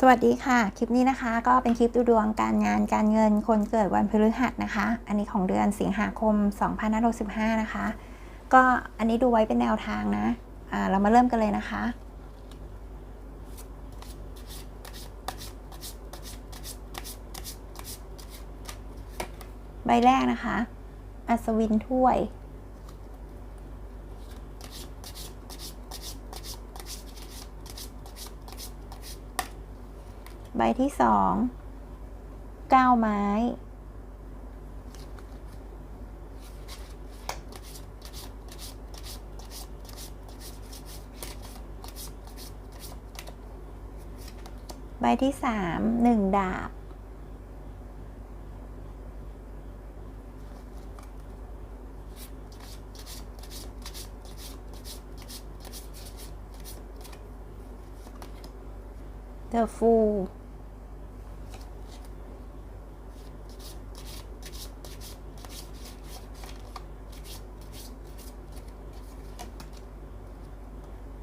สวัสดีค่ะ คลิปนี้นะคะ ก็เป็นคลิปดูดวงการงานการเงินคนเกิดวันพฤหัสนะคะ อันนี้ของเดือนสิงหาคม2565นะคะ ก็อันนี้ดูไว้เป็นแนวทางนะะเรามาเริ่มกันเลยนะคะ ใบแรกนะคะ อัศวินถ้วย ใบที่สองเก้าไม้ ใบที่สามหนึ่งดาบ The Fool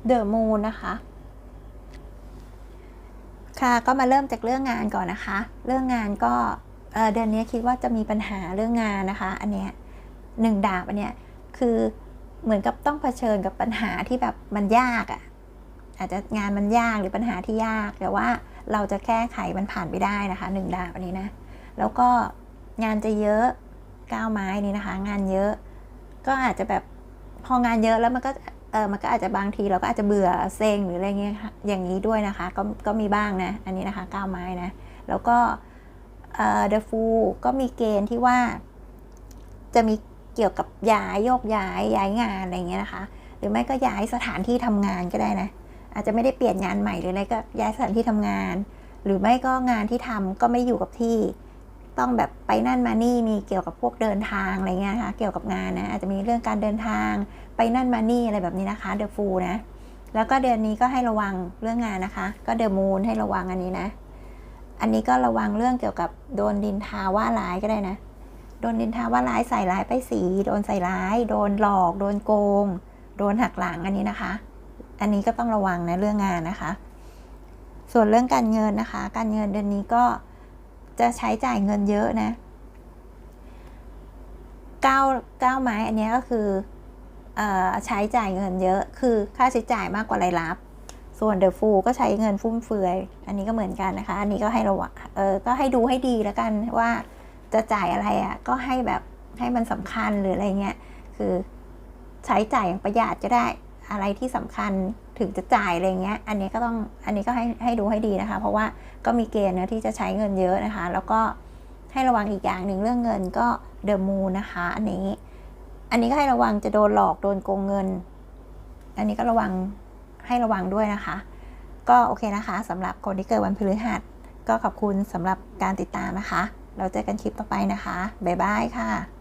เดอะมูนนะคะ ค่ะก็มาเริ่มจากเรื่องงานก่อนนะคะ เรื่องงานก็เเดือนนี้คิดว่าจะมีปัญหาเรื่องงานนะคะ อันเนี้ยหนึ่งดาบอันเนี้ยคือเหมือนกับต้องเผชิญกับปัญหาที่แบบมันยากอะ่ะอาจจะงานมันยากหรือปัญหาที่ยาก แต่ว่าเราจะแก้ไขมันผ่านไปได้นะคะหนึ่งดาบอันนี้นะ แล้วก็งานจะเยอะก้าวไม้นี้นะคะ งานเยอะ ก็อาจจะแบบพองานเยอะแล้วมันก็ เออมันก็อาจจะบางทีเราก็อาจจะเบื่อเซ็งหรืออะไรเงี้ยอย่างนี้ด้วยนะคะ ก็ก็มีบ้างนะ อันนี้นะคะก้าวไม้นะ แล้วก็เอ่อเดฟูก็มีเกณฑ์ที่ว่า จะมีเกี่ยวกับย้ายโยกย้ายย้ายงานอะไรเงี้ยนะคะ หรือไม่ก็ย้ายสถานที่ทำงานก็ได้นะ อาจจะไม่ได้เปลี่ยนงานใหม่หรืออะไรก็ย้ายสถานที่ทำงาน หรือไม่ก็งานที่ทำก็ไม่อยู่กับที่ ต้องแบบไปนั่นมานี่มีเกี่ยวกับพวกเดินทางอะไรเงี้ยนะคะเกี่ยวกับงานนะอาจจะมีเรื่องการเดินทางไปนั่นมานี่อะไรแบบนี้นะคะเดอะฟูนะแล้วก็เดือนนี้ก็ให้ระวังเรื่องงานนะคะ ก็เดอะมูนให้ระวังอันนี้นะ อันนี้ก็ระวังเรื่องเกี่ยวกับโดนดินทาว่าร้ายก็ได้นะ โดนดินทาว่าร้ายใส่ร้ายไปสี โดนใส่ร้าย โดนหลอก โดนโกง โดนหักหลังอันนี้นะคะ อันนี้ก็ต้องระวังนะเรื่องงานนะคะ ส่วนเรื่องการเงินนะคะ การเงินเดือนนี้ก็ จะใช้จ่ายเงินเยอะนะเก้าเก้าไม้อันนี้ก็คือใช้จ่ายเงินเยอะ คือค่าใช้จ่ายมากกว่ารายรับ ส่วนเดอะฟูก็ใช้เงินฟุ่มเฟือย อันนี้ก็เหมือนกันนะคะ อันนี้ก็ให้ระวังเออก็ให้ดูให้ดีแล้วกันว่าจะจ่ายอะไรอะ่ะก็ให้แบบให้มันสำคัญหรืออะไรเงี้ย คือใช้จ่ายอย่างประหยัดก็ได้ อะไรที่สำคัญถึงจะจ่ายอะไรเงี้ย อันนี้ก็ต้อง อันนี้ก็ให้ให้ดูให้ดีนะคะ เพราะว่าก็มีเกณฑ์นะที่จะใช้เงินเยอะนะคะ แล้วก็ให้ระวังอีกอย่างหนึ่งเรื่องเงินก็เดอะมูนะคะ อันนี้ อันนี้ก็ให้ระวังจะโดนหลอกโดนโกงเงิน อันนี้ก็ระวังให้ระวังด้วยนะคะ ก็โอเคนะคะสำหรับคนที่เกิดวันพฤหัส ก็ขอบคุณสำหรับการติดตามนะคะ เราเจอกันคลิปต่อไปนะคะ บ๊ายบายค่ะ